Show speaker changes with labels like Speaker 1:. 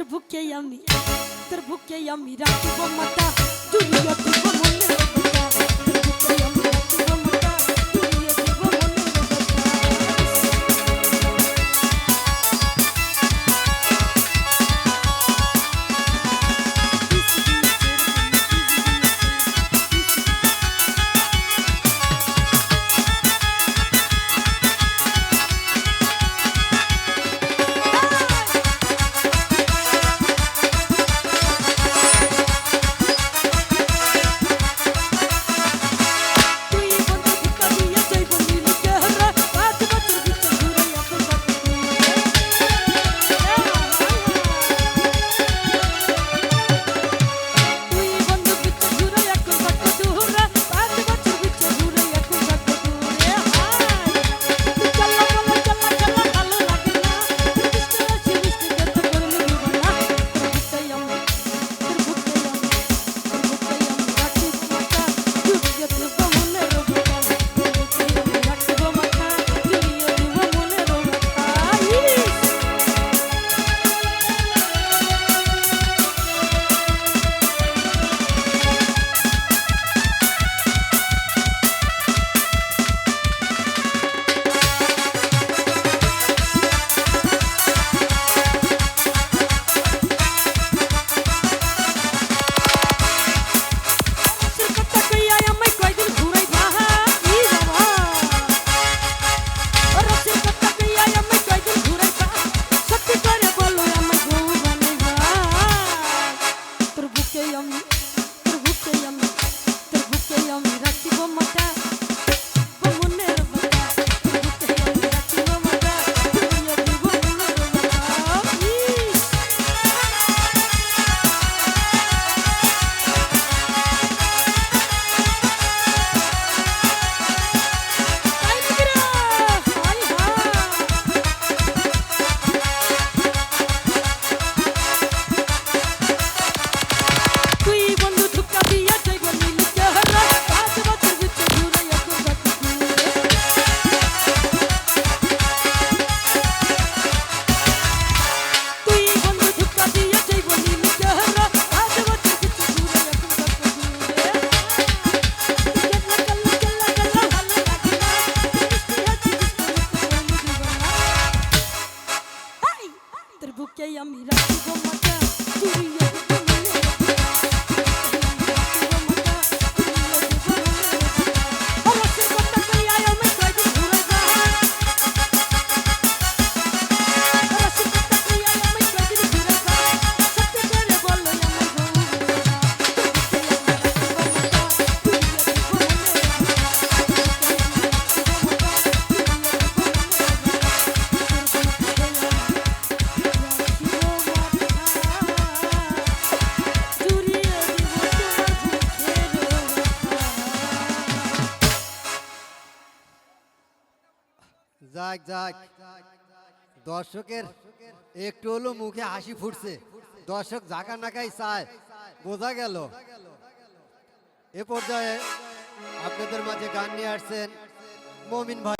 Speaker 1: তোর বুকে আমি তোর বুকে আমি রাখব মাতা তুই মনে রাখব তোমাকে আমি রাখব মাতা তুমি
Speaker 2: যাক যাক। দর্শকের একটু হলো মুখে হাসি ফুটছে। দর্শক জাকা নাকাই চায়। বোঝা গেল। এ পর্যায়ে আপনাদের মাঝে গান নিয়ে আসছেন মমিন ভাই।